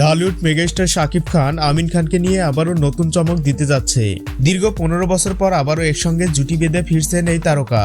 Dhallywood megastar Shakib Khan Amin খানকে নিয়ে আবারও নতুন চমক দিতে যাচ্ছে। দীর্ঘ পনেরো বছর পর আবারও একসঙ্গে জুটি বেঁধে ফিরছেন এই তারকা।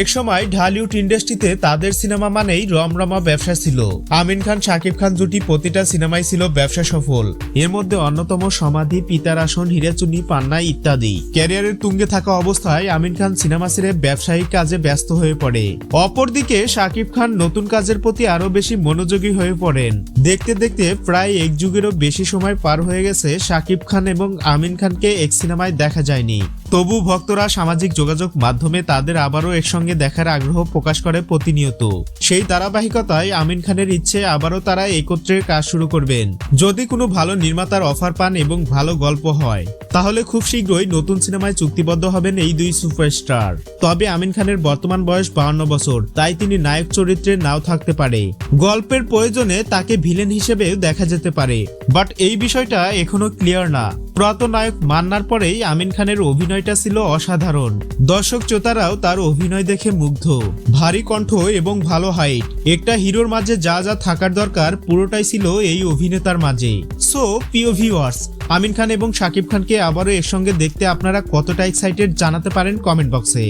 এক সময় ঢালিউড ইন্ডাস্ট্রিতে তাদের সিনেমা মানেই রমরমা ব্যবসা ছিল। আমিন খান শাকিব খান জুটি প্রতিটা সিনেমাই ছিল ব্যবসা সফল। এর মধ্যে অন্যতম সমাধি পিতার আসন হিরাচুনি পান্না ইত্যাদি। ক্যারিয়ারের তুঙ্গে থাকা অবস্থায় আমিন খান সিনেমা ছেড়ে ব্যবসায়িক কাজে ব্যস্ত হয়ে পড়ে। অপরদিকে শাকিব খান নতুন কাজের প্রতি আরও বেশি মনোযোগী হয়ে পড়েন। দেখতে দেখতে প্রায় এক যুগেরও বেশি সময় পার হয়ে গেছে শাকিব খান এবং আমিন খানকে এক সিনেমায় দেখা যায়নি। তবু ভক্তরা সামাজিক যোগাযোগ মাধ্যমে তাদের আবারও একসঙ্গে দেখার আগ্রহ প্রকাশ করে প্রতিনিয়ত। সেই ধারাবাহিকতায় আমিন খানের ইচ্ছে আবারও তারা একত্রে কাজ শুরু করবেন। যদি কোনো ভালো নির্মাতার অফার পান এবং ভালো গল্প হয়, তাহলে খুব শীঘ্রই নতুন সিনেমায় চুক্তিবদ্ধ হবেন এই দুই সুপারস্টার। তবে আমিন খানের বর্তমান বয়স বাউন্ন বছর, তাই তিনি নায়ক চরিত্রে নাও থাকতে পারে। গল্পের প্রয়োজনে তাকে ভিলেন হিসেবেও দেখা যেতে পারে। বাট এই বিষয়টা এখনও ক্লিয়ার না। প্রয়াত নায়ক মান্নার পরেই আমিন খানের অভিনয়টা ছিল অসাধারণ। দর্শক শ্রোতারাও তার অভিনয় দেখে মুগ্ধ। ভারী কণ্ঠ এবং ভালো হাইট। একটা হিরোর মাঝে যা যা থাকার দরকার পুরোটাই ছিল এই অভিনেতার মাঝে। সো, প্রিয় ভিউয়ার্স, আমিন খান এবং শাকিব খানকে আবারও এর সঙ্গে দেখতে আপনারা কতটা এক্সাইটেড জানাতে পারেন কমেন্ট বক্সে।